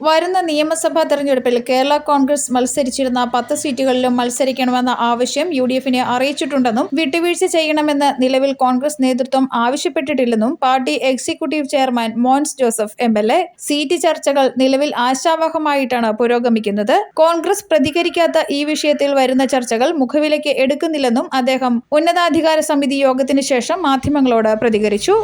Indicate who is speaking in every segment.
Speaker 1: വരുന്ന നിയമസഭാ തെരഞ്ഞെടുപ്പിൽ കേരള കോൺഗ്രസ് മത്സരിച്ചിരുന്ന പത്ത് സീറ്റുകളിലും മത്സരിക്കണമെന്ന ആവശ്യം യു ഡി എഫിനെ അറിയിച്ചിട്ടുണ്ടെന്നും വിട്ടുവീഴ്ച ചെയ്യണമെന്ന് നിലവിൽ കോൺഗ്രസ് നേതൃത്വം ആവശ്യപ്പെട്ടിട്ടില്ലെന്നും party executive chairman Mons Joseph M L A. Seat ചർച്ചകൾ നിലവിൽ ആശാവഹമായിട്ടാണ് പുരോഗമിക്കുന്നത്. കോൺഗ്രസ് പ്രതികരിക്കാത്ത ഈ വിഷയത്തിൽ വരുന്ന ചർച്ചകൾ മുഖവിലയ്ക്ക് എടുക്കുന്നില്ലെന്നും അദ്ദേഹം ഉന്നതാധികാര സമിതി യോഗത്തിന് ശേഷം മാധ്യമങ്ങളോട് പ്രതികരിച്ചു.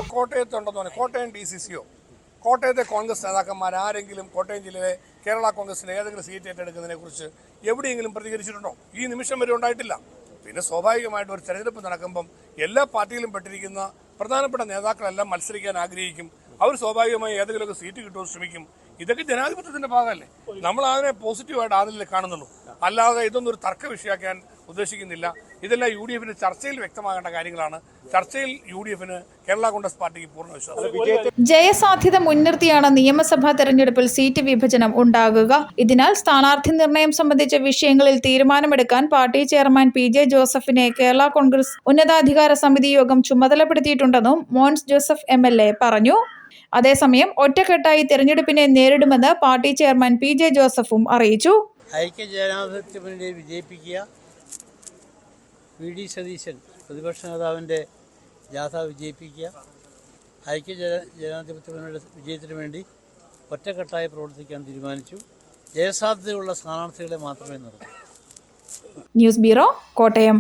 Speaker 2: കോട്ടയത്തെ കോൺഗ്രസ് നേതാക്കന്മാർ ആരെങ്കിലും കോട്ടയം ജില്ലയിലെ കേരള കോൺഗ്രസിലെ ഏതെങ്കിലും സീറ്റ് ഏറ്റെടുക്കുന്നതിനെ കുറിച്ച് എവിടെയെങ്കിലും പ്രതികരിച്ചിട്ടുണ്ടോ? ഈ നിമിഷം വരെ ഉണ്ടായിട്ടില്ല. പിന്നെ സ്വാഭാവികമായിട്ട് ഒരു തെരഞ്ഞെടുപ്പ് നടക്കുമ്പം എല്ലാ പാർട്ടിയിലും പെട്ടിരിക്കുന്ന പ്രധാനപ്പെട്ട നേതാക്കളെല്ലാം മത്സരിക്കാൻ ആഗ്രഹിക്കും. അവർ സ്വാഭാവികമായി ഏതെങ്കിലുമൊക്കെ സീറ്റ് കിട്ടുമെന്ന് ശ്രമിക്കും. ഇതൊക്കെ ജനാധിപത്യത്തിന്റെ ഭാഗമല്ലേ? നമ്മൾ അതിനെ പോസിറ്റീവായിട്ട് ആദ്യം കാണുന്നുള്ളൂ. അല്ലാതെ ഇതൊന്നും ഒരു തർക്ക വിഷയാക്കാൻ ഉദ്ദേശിക്കുന്നില്ല. ഇതെല്ലാം യു ഡി എഫിന് ചർച്ചയിൽ വ്യക്തമാകേണ്ട കാര്യങ്ങളാണ്. ചർച്ചയിൽ യു ഡി എഫിന് കേരള കോൺഗ്രസ് പാർട്ടിക്ക് പൂർണ വിശ്വാസം.
Speaker 1: ജയസാധ്യത മുൻനിർത്തിയാണ് നിയമസഭാ തെരഞ്ഞെടുപ്പിൽ സീറ്റ് വിഭജനം ഉണ്ടാകുക. ഇതിനാൽ സ്ഥാനാർത്ഥി നിർണയം സംബന്ധിച്ച വിഷയങ്ങളിൽ തീരുമാനമെടുക്കാൻ പാർട്ടി ചെയർമാൻ പി ജെ ജോസഫിനെ കേരള കോൺഗ്രസ് ഉന്നതാധികാര സമിതി യോഗം ചുമതലപ്പെടുത്തിയിട്ടുണ്ടെന്നും Mons Joseph M L A പറഞ്ഞു. അതേസമയം ഒറ്റക്കെട്ടായി തെരഞ്ഞെടുപ്പിനെ നേരിടുമെന്ന് പാർട്ടി ചെയർമാൻ പി ജെ ജോസഫും അറിയിച്ചു.
Speaker 3: ഐക്യ ജനാധിപത്യ വിജയിപ്പിക്കുക വി ഡി സതീശൻ പ്രതിപക്ഷ നേതാവിന്റെ ജാഥ വിജയിപ്പിക്കുക ഐക്യ ജന ജനാധിപത്യ മുന്നണിയുടെ വിജയത്തിന് വേണ്ടി ഒറ്റക്കെട്ടായി പ്രവർത്തിക്കാൻ തീരുമാനിച്ചു. ജയസാധ്യതയുള്ള സ്ഥാനാർത്ഥികളെ മാത്രമേ നിർത്തൂ
Speaker 1: ന്യൂസ് ബ്യൂറോ കോട്ടയം.